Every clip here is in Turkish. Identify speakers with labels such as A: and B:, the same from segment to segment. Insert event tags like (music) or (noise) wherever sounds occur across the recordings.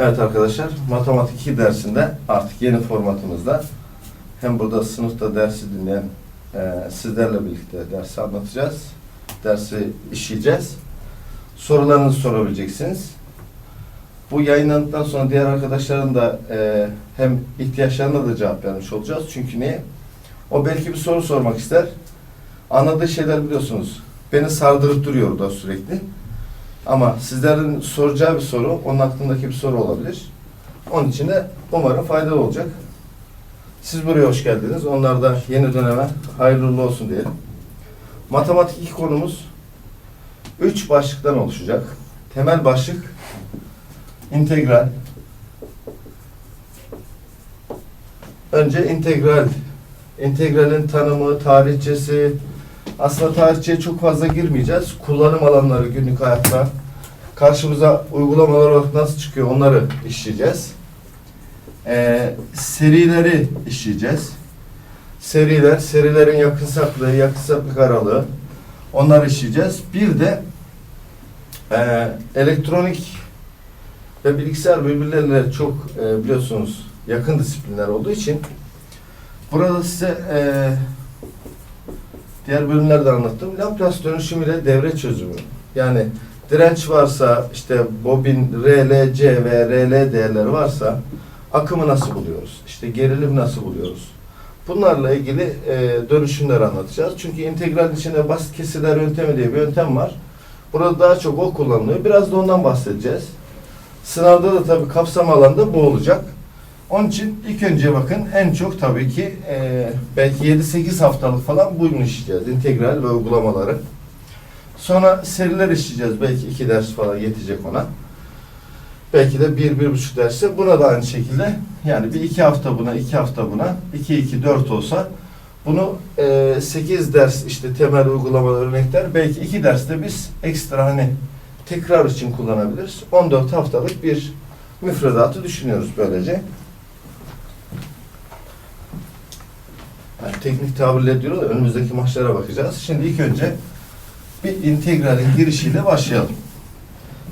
A: Evet arkadaşlar, matematik 2 dersinde artık yeni formatımızda hem burada sınıfta dersi dinleyen e, sizlerle birlikte dersi anlatacağız. Dersi işleyeceğiz. Sorularınızı sorabileceksiniz. Bu yayınlandıktan sonra diğer arkadaşların da e, hem ihtiyaçlarına da cevap vermiş olacağız. Çünkü niye? O belki bir soru sormak ister. Anladığı şeyler biliyorsunuz. Beni sardırıp duruyor da sürekli. Ama sizlerin soracağı bir soru, onun aklındaki bir soru olabilir. Onun için de umarım faydalı olacak. Siz buraya hoş geldiniz. Onlar da yeni döneme hayırlı olsun diyelim. Matematik ilk konumuz üç başlıktan oluşacak. Temel başlık integral. Önce integral. İntegralin tanımı, tarihçesi, aslında tarihçiye çok fazla girmeyeceğiz. Kullanım alanları günlük hayatta karşımıza uygulamalar olarak nasıl çıkıyor onları işleyeceğiz. Ee, serileri işleyeceğiz. Seriler, serilerin yakınsaklığı, yakınsaklık aralığı onları işleyeceğiz. Bir de e, elektronik ve bilgisayar birbirleriyle çok e, biliyorsunuz yakın disiplinler olduğu için burada size e, diğer bölümlerde anlattım. Laplace dönüşüm ile devre çözümü. Yani direnç varsa işte bobin RLC ve RL değerleri varsa akımı nasıl buluyoruz? İşte gerilim nasıl buluyoruz? Bunlarla ilgili e, dönüşümler anlatacağız. Çünkü integral içinde basit kesirler yöntemi diye bir yöntem var. Burada daha çok o kullanılıyor. Biraz da ondan bahsedeceğiz. Sınavda da tabii kapsam alanda bu olacak. Onun için ilk önce bakın en çok tabii ki e, belki 7-8 haftalık falan bunu işleyeceğiz. İntegral ve uygulamaları. Sonra seriler işleyeceğiz. Belki iki ders falan yetecek ona. Belki de bir, bir buçuk dersi. Buna da aynı şekilde yani bir iki hafta buna, iki hafta buna, iki, iki, dört olsa bunu e, sekiz ders işte temel uygulamalar, örnekler belki iki derste biz ekstra hani tekrar için kullanabiliriz. 14 haftalık bir müfredatı düşünüyoruz böylece. Yani teknik tabirle diyorlar önümüzdeki maçlara bakacağız. Şimdi ilk önce bir integralin girişiyle başlayalım.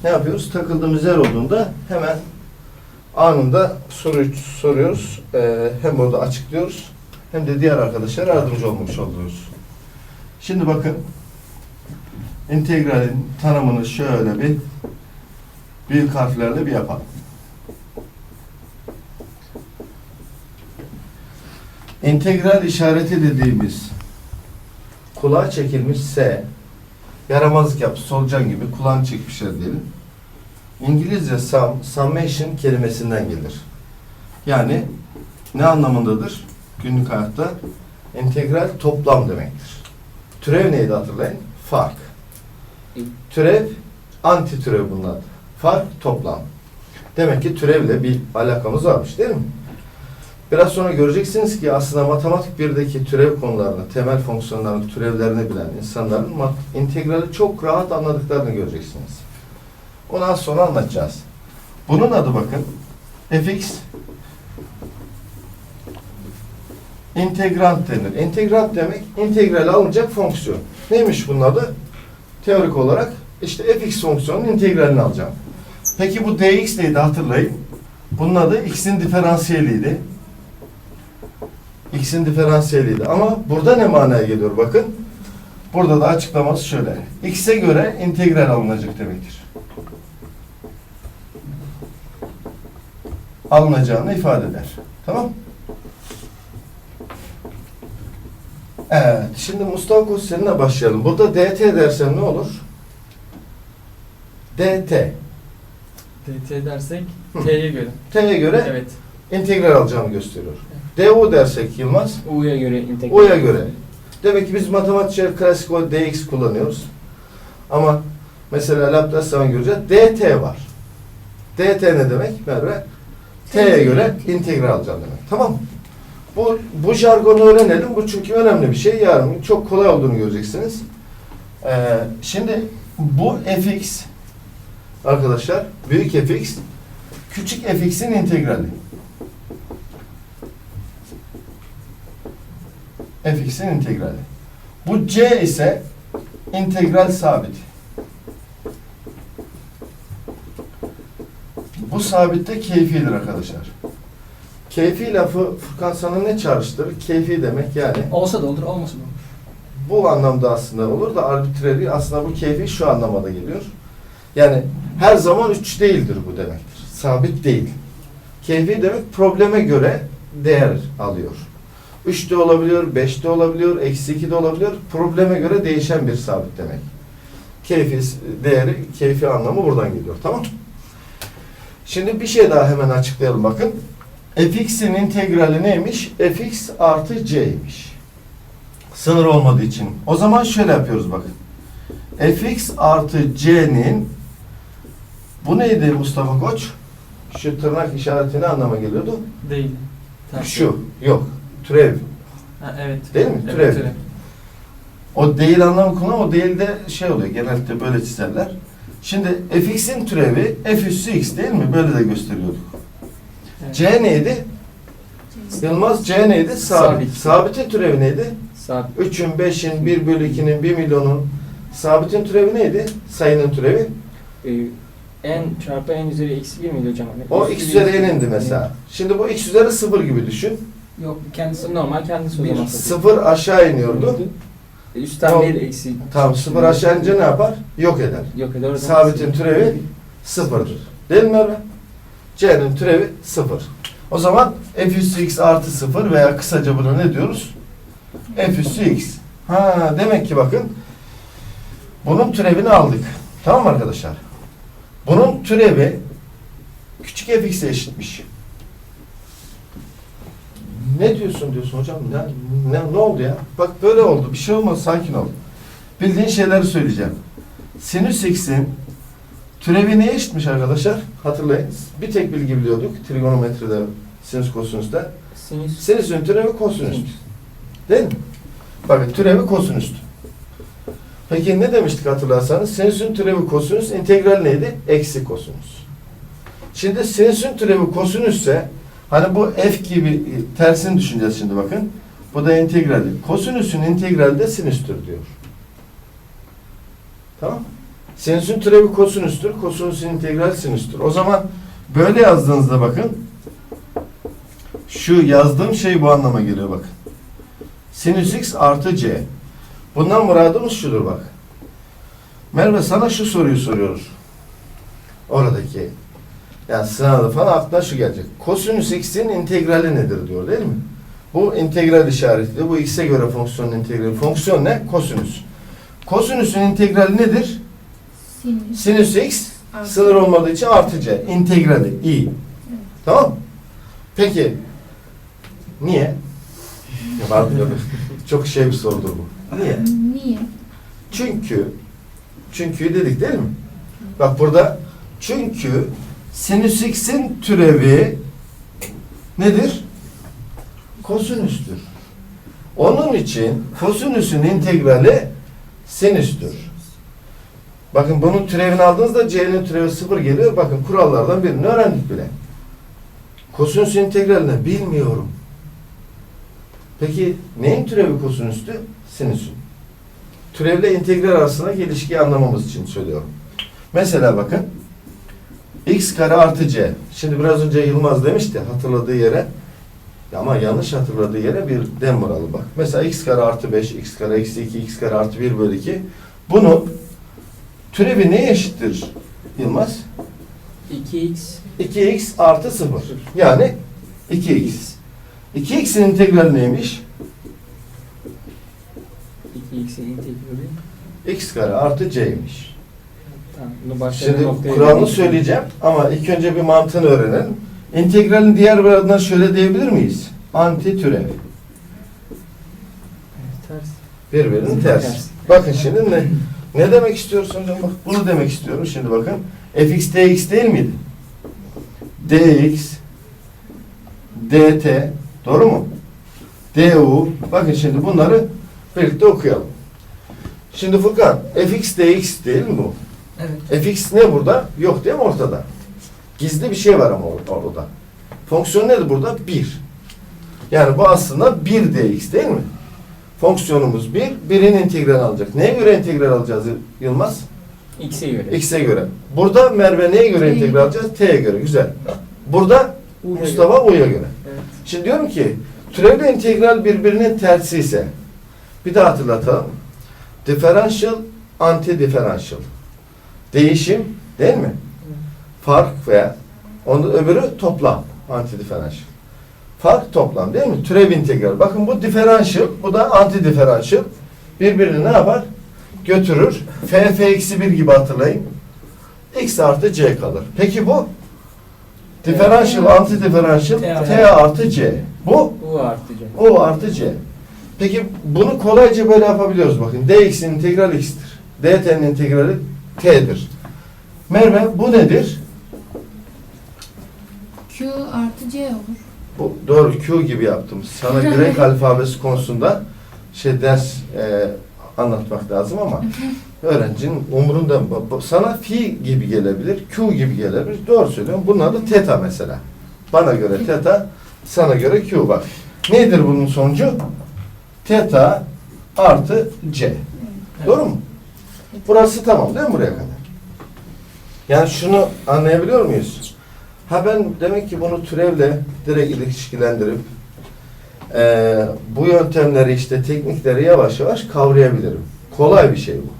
A: Ne yapıyoruz? Takıldığımız yer olduğunda hemen anında soruyu soruyoruz. Ee, hem orada açıklıyoruz hem de diğer arkadaşlara yardımcı olmuş oluyoruz. Şimdi bakın integralin tanımını şöyle bir büyük harflerle bir yapalım. İntegral işareti dediğimiz kulağa çekilmiş S yaramazlık yaptı solucan gibi kulağını çekmişler diyelim. İngilizce sum, summation kelimesinden gelir. Yani ne anlamındadır? Günlük hayatta integral toplam demektir. Türev neydi hatırlayın? Fark. Türev anti türev bunun adı. Fark toplam. Demek ki türevle bir alakamız varmış değil mi? Biraz sonra göreceksiniz ki aslında matematik 1'deki türev konularını, temel fonksiyonların türevlerini bilen insanların integrali çok rahat anladıklarını göreceksiniz. Onu az sonra anlatacağız. Bunun adı bakın fx integrant denir. Integrant demek integral alınacak fonksiyon. Neymiş bunun adı? Teorik olarak işte fx fonksiyonunun integralini alacağım. Peki bu dx neydi hatırlayın. Bunun adı x'in diferansiyeliydi. X'in diferansiyeliydi. Ama burada ne manaya geliyor bakın. Burada da açıklaması şöyle. X'e göre integral alınacak demektir. Alınacağını ifade eder. Tamam Evet. Şimdi Mustafa seninle başlayalım. Burada DT dersen ne olur? DT.
B: DT dersek. T'ye göre.
A: T'ye göre
B: Evet.
A: İntegral alacağını gösteriyor. DU dersek Yılmaz,
C: U'ya göre integral.
A: O'ya göre. Demek ki biz matematikçiler klasik o dx kullanıyoruz. Ama mesela Laplace zaman göreceğiz. dt var. dt ne demek Merve? t'ye göre integral alacağım demek. Tamam mı? Bu, bu jargonu öğrenelim. Bu çünkü önemli bir şey. Yarın çok kolay olduğunu göreceksiniz. Ee, şimdi bu fx arkadaşlar büyük fx küçük fx'in integrali. Fx'in integrali. Bu c ise integral sabit. Bu sabit de keyfidir arkadaşlar. Keyfi lafı Furkan sana ne çağrıştırır? Keyfi demek yani
B: Olsa da olur, olmasa da olur.
A: bu anlamda aslında olur da arbitrary aslında bu keyfi şu anlamada geliyor. Yani her zaman 3 değildir bu demektir. Sabit değil. Keyfi demek probleme göre değer alıyor. 3 de olabiliyor, 5 de olabiliyor, eksi 2 de olabiliyor. Probleme göre değişen bir sabit demek. Keyfi değeri, keyfi anlamı buradan geliyor. Tamam? Şimdi bir şey daha hemen açıklayalım bakın. fx'in integrali neymiş? fx artı c'ymiş. Sınır olmadığı için. O zaman şöyle yapıyoruz bakın. fx artı c'nin bu neydi Mustafa Koç? Şu tırnak işareti ne anlama geliyordu?
B: Değil. Tersi.
A: Şu. Yok. Türev.
B: Ha, evet.
A: Değil mi?
B: Evet,
A: Türev.
B: türev.
A: O değil anlamı kullan, o değil de şey oluyor. Genellikle böyle çizerler. Şimdi fx'in türevi f üssü x değil mi? Böyle de gösteriyorduk.
B: Evet.
A: C neydi? Yılmaz C neydi? Sabit.
B: Sabit.
A: Sabitin türevi neydi?
B: Sabit.
A: 3'ün, 5'in, 1 bölü 2'nin, 1 milyonun sabitin türevi neydi? Sayının türevi.
C: Ee, n çarpı n üzeri eksi 1 miydi hocam?
A: O x üzeri n'indi mesela. Şimdi bu x üzeri 0 gibi düşün.
C: Yok kendisi normal kendisi o
A: Bir
C: zaman.
A: sıfır aşağı iniyordu.
C: E, Üstten
A: Tamam.
C: bir eksi.
A: Tamam sıfır aşağı inince ne yapar? Yok eder.
C: Yok eder. o zaman
A: Sabitin
C: sıfır.
A: türevi sıfırdır. Değil mi Merve? C'nin türevi sıfır. O zaman f üssü x artı sıfır veya kısaca buna ne diyoruz? f üssü x. Ha demek ki bakın bunun türevini aldık. Tamam mı arkadaşlar? Bunun türevi küçük fx'e eşitmiş. Ne diyorsun diyorsun hocam? Ne, ne, ne oldu ya? Bak böyle oldu. Bir şey olmaz. Sakin ol. Bildiğin şeyleri söyleyeceğim. Sinüs x'in türevi neye eşitmiş arkadaşlar? Hatırlayın. Bir tek bilgi biliyorduk. Trigonometride, sinüs kosinüste.
C: Sinüs.
A: Sinüsün türevi kosinüs. Değil mi? Bakın türevi kosinüs. Peki ne demiştik hatırlarsanız? Sinüsün türevi kosinüs, integral neydi? Eksi kosinüs. Şimdi sinüsün türevi kosinüsse hani bu f gibi e, tersini düşüneceğiz şimdi bakın. Bu da integrali. Kosinüsün integrali de sinüstür diyor. Tamam Sinüsün türevi kosinüstür. Kosinüsün integrali sinüstür. O zaman böyle yazdığınızda bakın şu yazdığım şey bu anlama geliyor bakın. Sinüs x artı c. Bundan muradımız şudur bak. Merve sana şu soruyu soruyoruz. Oradaki. Yani sınavda falan aklına şu gelecek. Kosinüs x'in integrali nedir diyor değil mi? Bu integral işareti. Bu x'e göre fonksiyonun integrali. Fonksiyon ne? Kosinüs. Kosinüsün integrali nedir?
D: Sinüs.
A: Sinüs x
D: Artı.
A: sınır olmadığı için artı c. İntegrali. i. Tamam mı? Peki niye? (laughs) Ya. Çok şey bir sorudur bu. Niye?
D: Niye?
A: Çünkü çünkü dedik değil mi? Bak burada çünkü sinüs x'in türevi nedir? Kosinüstür. Onun için kosinüsün integrali sinüstür. Bakın bunun türevini aldığınızda c'nin türevi sıfır geliyor. Bakın kurallardan birini öğrendik bile. Kosinüs integralini bilmiyorum. Peki neyin türevi kosinüstü? Sinüsün. Türevle integral arasındaki ilişkiyi anlamamız için söylüyorum. Mesela bakın. X kare artı c. Şimdi biraz önce Yılmaz demişti hatırladığı yere. Ama yanlış hatırladığı yere bir dem vuralım bak. Mesela x kare artı 5, x kare eksi 2, x kare artı 1 bölü 2. Bunun türevi neye eşittir Yılmaz?
C: 2x
A: 2x artı 0. Yani 2x. 2x'in integrali neymiş?
C: 2x'in integrali.
A: x kare artı c'ymiş.
C: Bir
A: Şimdi kuralını söyleyeceğim ama ilk önce bir mantığını öğrenelim. İntegralin diğer bir adına şöyle diyebilir miyiz? Anti türev.
C: Evet, Ters.
A: Birbirinin tersi.
C: Ters.
A: Bakın şimdi ne ne demek istiyorsun hocam? Bak bunu demek istiyorum. Şimdi bakın. fx dx değil miydi? dx dt doğru mu? du bakın şimdi bunları birlikte okuyalım. Şimdi Furkan fx dx değil mi bu?
B: Evet.
A: fx ne burada? Yok değil mi ortada? Gizli bir şey var ama or- orada. Fonksiyon nedir burada? 1. Yani bu aslında 1 dx değil mi? Fonksiyonumuz 1, 1'in integral alacak. Neye göre integral alacağız Yılmaz?
C: X'e göre.
A: X'e göre. Burada Merve neye göre integral alacağız? T'ye göre. Güzel. Burada
C: U'ya
A: Mustafa U'ya göre.
C: Evet.
A: Şimdi diyorum ki türevle integral birbirinin tersi ise bir daha hatırlatalım. Differential, anti-differential. Değişim değil mi? Fark veya onun öbürü toplam. Anti-differential. Fark toplam değil mi? Türev integral. Bakın bu differential, bu da anti-differential. Birbirini ne yapar? Götürür. F, F eksi 1 gibi hatırlayın. X artı C kalır. Peki bu? Differential, anti-differential,
B: T artı-
A: C. Bu?
C: U artı C.
A: O artı C. Peki bunu kolayca böyle yapabiliyoruz bakın. dx'in integral x'tir. dt'nin integrali t'dir. Merve bu nedir?
D: Q artı C olur.
A: Bu doğru Q gibi yaptım. Sana Grek (laughs) alfabesi konusunda şey ders e, anlatmak lazım ama (laughs) öğrencinin umurunda sana fi gibi gelebilir, Q gibi gelebilir. Doğru söylüyorum. Bunun adı teta mesela. Bana göre teta, sana göre Q bak. Nedir bunun sonucu? Teta artı C. Doğru mu? Burası tamam değil mi buraya kadar? Yani şunu anlayabiliyor muyuz? Ha ben demek ki bunu türevle direkt ilişkilendirip eee, bu yöntemleri işte teknikleri yavaş yavaş kavrayabilirim. Kolay bir şey bu.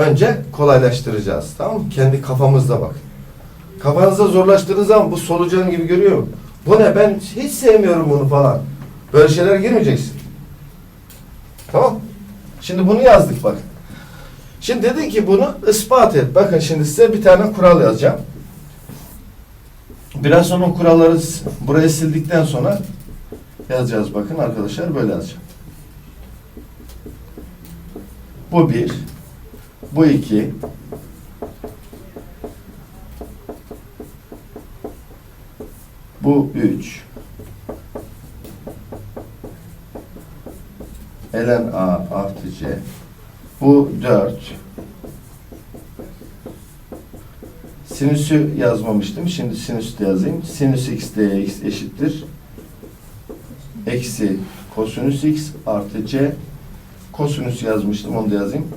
A: Önce kolaylaştıracağız. Tamam mı? Kendi kafamızda bak. Kafanızda zorlaştırdığınız zaman bu solucan gibi görüyor mu? Bu ne? Ben hiç sevmiyorum bunu falan. Böyle şeyler girmeyeceksin. Tamam. Şimdi bunu yazdık bak. Şimdi dedi ki bunu ispat et. Bakın şimdi size bir tane kural yazacağım. Biraz sonra o kuralları buraya sildikten sonra yazacağız. Bakın arkadaşlar böyle yazacağım. Bu bir. Bu iki. Bu üç. ln a artı c. Bu 4. Sinüsü yazmamıştım. Şimdi sinüs de yazayım. Sinüs x dx eşittir. Eksi kosinüs x artı c. Kosinüs yazmıştım. Onu da yazayım.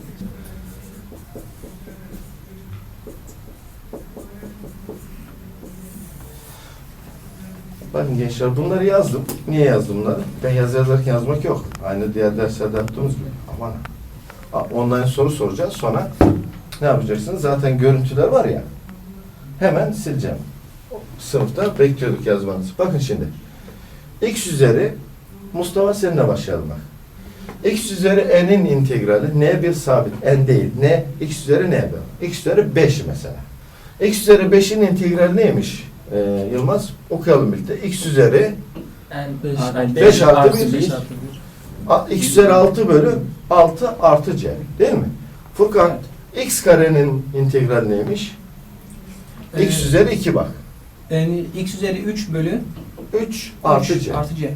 A: Bakın gençler bunları yazdım. Niye yazdım bunları? Ben yazı yazarken yazmak yok. Aynı diğer derslerde yaptığımız gibi. Aman online soru soracağız. Sonra ne yapacaksınız? Zaten görüntüler var ya. Hemen sileceğim. Sınıfta bekliyorduk yazmanızı. Bakın şimdi. X üzeri Mustafa seninle başlayalım bak. X üzeri n'in integrali n bir sabit. n değil. n x üzeri n bölü. x üzeri 5 mesela. x üzeri 5'in integrali neymiş? Ee, Yılmaz okuyalım birlikte. x üzeri
B: 5
A: artı 1 x üzeri 6 bölü 6 artı c. Değil mi? Furkan x karenin integrali neymiş? x
B: Ee,
A: üzeri 2 bak.
B: Yani x üzeri 3 bölü
A: 3 artı
B: üç
A: c.
B: Artı c.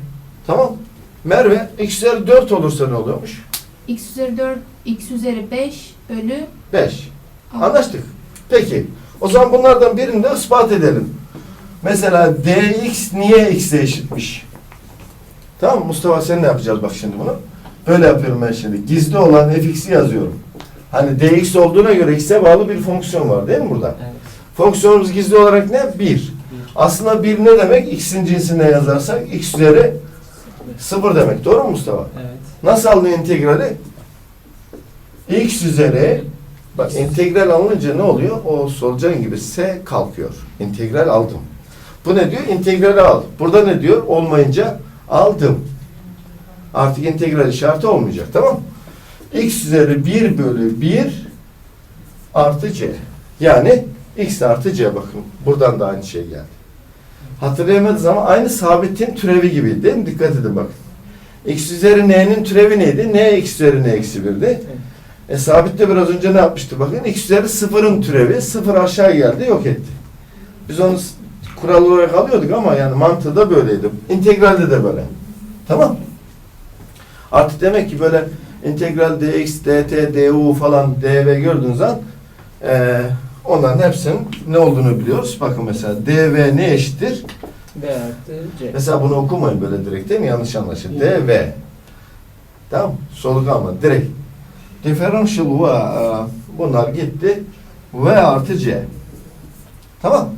A: Tamam. Merve x üzeri 4 olursa ne oluyormuş?
D: X üzeri 4, X üzeri 5 bölü
A: 5.
D: altı.
A: Anlaştık. Peki. O zaman bunlardan birini de ispat edelim. Mesela dx niye x'e eşitmiş? Tamam? Mustafa sen ne yapacağız bak şimdi bunu? Böyle yapıyorum ben şimdi. Gizli olan fx'i yazıyorum. Hani dx olduğuna göre x'e bağlı bir fonksiyon var değil mi burada?
B: Evet.
A: Fonksiyonumuz gizli olarak ne? 1.
B: Bir.
A: Aslında 1 ne demek? x'in cinsinde yazarsak x üzeri 0 demek. Doğru mu Mustafa?
B: Evet.
A: Nasıl alınıyor integrali? x üzeri bak integral alınınca ne oluyor? O solucan gibi s kalkıyor. İntegral aldım. Bu ne diyor? İntegrali al. Burada ne diyor? Olmayınca aldım. Artık integral işareti olmayacak. Tamam x üzeri 1 bölü 1 artı c. Yani x artı c bakın. Buradan da aynı şey geldi. Hatırlayamadınız ama aynı sabitin türevi gibi değil mi? Dikkat edin bakın. X üzeri n'nin türevi neydi? N x üzeri n eksi 1'di. E sabit de biraz önce ne yapmıştı bakın? X üzeri sıfırın türevi. Sıfır aşağı geldi yok etti. Biz onu kural olarak alıyorduk ama yani mantığı da böyleydi. İntegralde de böyle. Tamam. Artık demek ki böyle integral dx, dt, du falan dv gördüğünüz zaman e, onların hepsinin ne olduğunu biliyoruz. Bakın mesela dv ne eşittir?
C: B artı C.
A: Mesela bunu okumayın böyle direkt değil mi? Yanlış anlaşılır. D ve tamam soluk alma direkt. Differential va Bunlar gitti. V artı C. Tamam.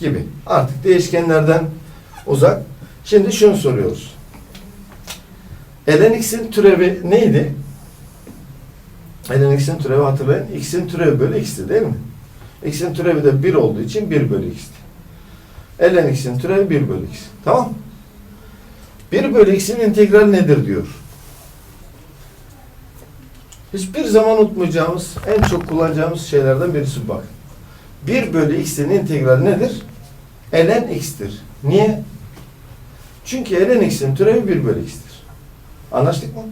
A: Gibi. Artık değişkenlerden uzak. Şimdi şunu soruyoruz. ln x'in türevi neydi? ln x'in türevi hatırlayın. x'in türevi bölü x'ti değil mi? x'in türevi de 1 olduğu için 1 bölü x'ti. ln x'in türevi 1 bölü x. Tamam 1 bölü x'in integral nedir diyor. Hiçbir zaman unutmayacağımız, en çok kullanacağımız şeylerden birisi bak. 1 bölü x'in integrali nedir? Ln x'tir. Niye? Çünkü ln x'in türevi 1 bölü x'tir. Anlaştık mı?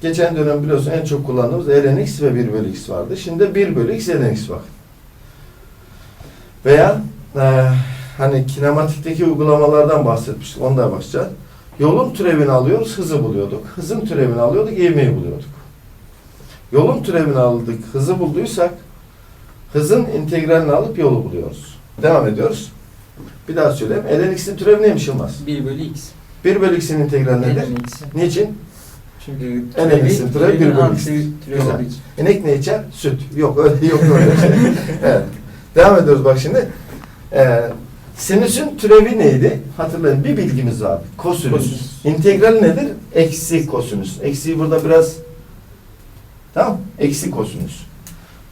A: Geçen dönem biliyorsun en çok kullandığımız ln x ve 1 bölü x vardı. Şimdi 1 bölü x ln x bak. Veya eee hani kinematikteki uygulamalardan bahsetmiştik. Ondan başlayacağız. Yolun türevini alıyoruz, hızı buluyorduk. Hızın türevini alıyorduk, ivmeyi buluyorduk. Yolun türevini aldık, hızı bulduysak hızın integralini alıp yolu buluyoruz. Devam ediyoruz. Bir daha söyleyeyim. ln x'in türevi neymiş Yılmaz?
C: 1 bölü x.
A: 1 bölü x'in integrali nedir?
C: Ln x'i.
A: Niçin?
C: Çünkü
A: En x'in türevi bir bölü
C: artı
A: x. Güzel. İnek ne içer? Süt. Yok öyle yok öyle bir şey. (laughs) evet. Devam ediyoruz bak şimdi. Ee, sinüsün türevi neydi? Hatırlayın bir bilgimiz var. Kosinüs.
C: Kosinüs.
A: İntegral nedir? Eksi kosinüs. Eksiği burada biraz tamam Eksi kosinüs.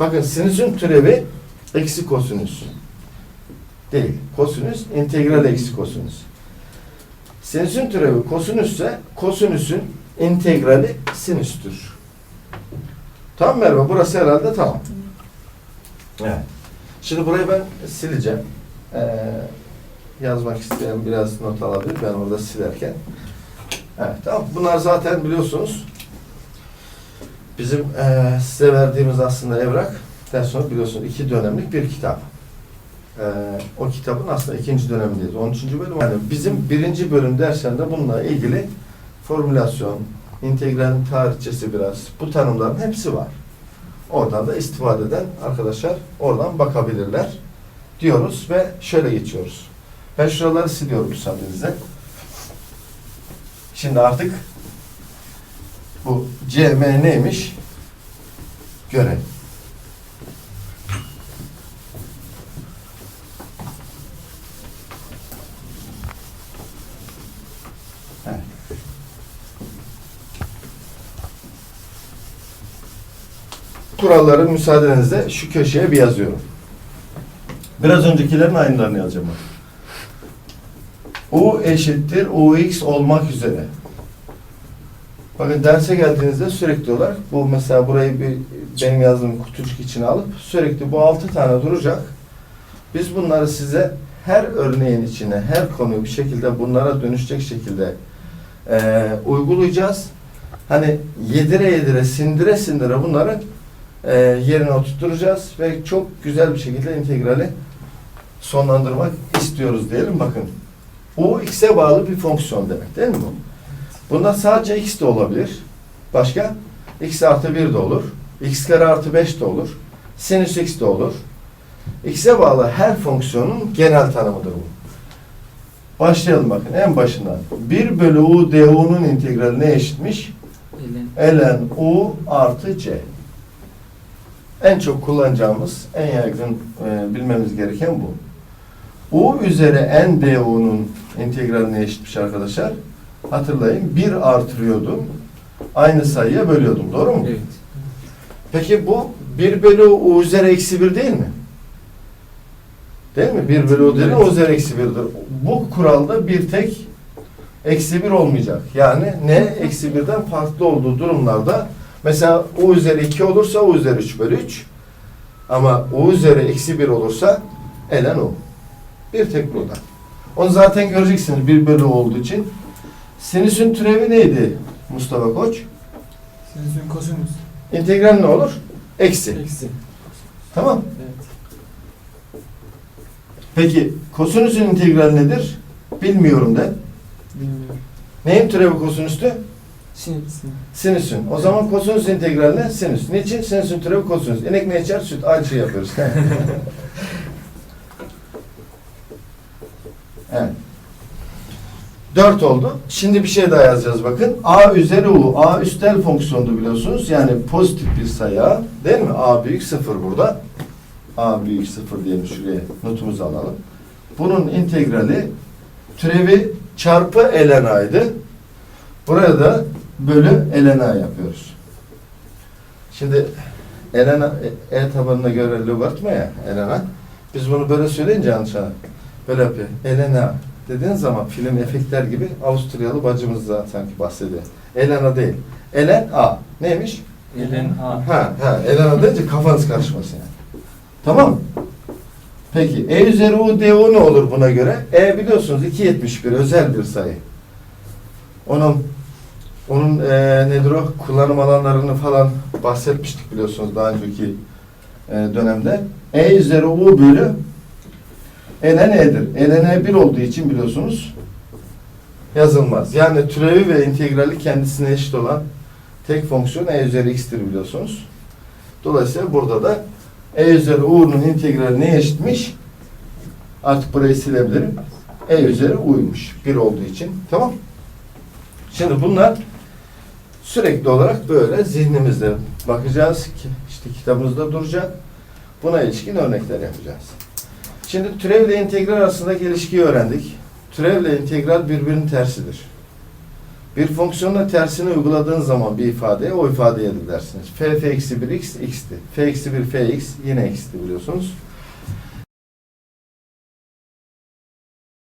A: Bakın sinüsün türevi eksi kosinüs. Değil. Kosinüs integral eksi kosinüs. Sinüsün türevi kosinüsse kosinüsün integrali sinüstür. Tamam mı Merve? Burası herhalde tamam. Evet. Şimdi burayı ben sileceğim. Ee, yazmak isteyen biraz not alabilir. Ben orada silerken. Evet, tamam. Bunlar zaten biliyorsunuz bizim eee, size verdiğimiz aslında evrak daha sonra biliyorsunuz iki dönemlik bir kitap. Eee, o kitabın aslında ikinci dönemindeyiz. 13. bölüm. Yani bizim birinci bölüm derslerinde bununla ilgili formülasyon, integralin tarihçesi biraz, bu tanımların hepsi var. Oradan da istifade eden arkadaşlar oradan bakabilirler diyoruz ve şöyle geçiyoruz. Ben şuraları siliyorum müsaadenizle. Şimdi artık bu CM neymiş? Görelim. Kuralları müsaadenizle şu köşeye bir yazıyorum. Biraz öncekilerin aynılarını yazacağım. U eşittir UX olmak üzere. Bakın derse geldiğinizde sürekli olarak bu mesela burayı bir benim yazdığım kutucuk içine alıp sürekli bu altı tane duracak. Biz bunları size her örneğin içine, her konuyu bir şekilde bunlara dönüşecek şekilde eee, uygulayacağız. Hani yedire yedire, sindire sindire bunları eee, yerine oturtturacağız ve çok güzel bir şekilde integrali sonlandırmak istiyoruz diyelim. Bakın U x'e bağlı bir fonksiyon demek değil mi bu? Bunda sadece x de olabilir. Başka? x artı 1 de olur. x kare artı 5 de olur. Sinüs x de olur. x'e bağlı her fonksiyonun genel tanımıdır bu. Başlayalım bakın en başından. 1 bölü u du'nun integrali ne eşitmiş?
C: Ln
A: u artı c. En çok kullanacağımız, en yaygın e, bilmemiz gereken bu. u üzeri n du'nun integrali ne eşitmiş arkadaşlar? Hatırlayın 1 artırıyordum. Aynı sayıya bölüyordum. Doğru mu?
C: Evet.
A: Peki bu 1 bölü u üzeri eksi 1 değil mi? Değil mi? 1 bölü u mi?
C: Evet.
A: U üzeri eksi 1'dir. Bu kuralda bir tek eksi 1 olmayacak. Yani ne? Eksi 1'den farklı olduğu durumlarda mesela u üzeri 2 olursa u üzeri 3 bölü 3 ama u üzeri eksi 1 olursa ln u. Bir tek burada. Onu zaten göreceksiniz 1 bölü olduğu için. Sinüsün türevi neydi Mustafa Koç?
B: Sinüsün kosinüs.
A: İntegral ne olur? Eksi.
C: Eksi.
A: Tamam.
C: Evet.
A: Peki kosinüsün integral nedir? Bilmiyorum de.
C: Bilmiyorum.
A: Neyin türevi kosinüstü?
C: Sinüs.
A: Sinüsün. O zaman kosinüs integral ne? Sinüs. Niçin? Sinüsün türevi kosinüs. İnek ne içer? Süt. Aynı şey yapıyoruz. (laughs) evet. 4 oldu. Şimdi bir şey daha yazacağız bakın. A üzeri U. A üstel fonksiyondu biliyorsunuz. Yani pozitif bir sayı A. Değil mi? A büyük 0 burada. A büyük 0 diyelim şuraya notumuzu alalım. Bunun integrali türevi çarpı ln a'ydı. Buraya da bölü ln a yapıyoruz. Şimdi ln a, e, e tabanına göre logaritma ya ln a. Biz bunu böyle söyleyince yanlış anlar. Böyle yapıyor. ln a dediğin zaman film efektler gibi Avusturyalı bacımız da sanki bahsediyor. ln a değil. ln a. Neymiş?
C: Elen ha.
A: Ha, ha, Elena deyince kafanız karışmasın yani. Tamam mı? Peki, E üzeri U du ne olur buna göre? E biliyorsunuz 2.71 özel bir sayı. Onun onun e, nedir o? Kullanım alanlarını falan bahsetmiştik biliyorsunuz daha önceki e, dönemde. E üzeri U bölü ln e'dir. ln e 1 olduğu için biliyorsunuz yazılmaz. Yani türevi ve integrali kendisine eşit olan tek fonksiyon e üzeri x'tir biliyorsunuz. Dolayısıyla burada da e üzeri u'nun integrali neye eşitmiş? Artık burayı silebilirim. e üzeri u'ymuş. 1 olduğu için. Tamam. Şimdi bunlar sürekli olarak böyle zihnimizde bakacağız işte kitabımızda duracak. Buna ilişkin örnekler yapacağız. Şimdi türevle integral arasındaki ilişkiyi öğrendik. Türevle integral birbirinin tersidir. Bir fonksiyonla tersini uyguladığın zaman bir ifadeye o ifadeye de dersiniz. f f eksi 1 x x'ti. f eksi 1 f x yine x'ti biliyorsunuz.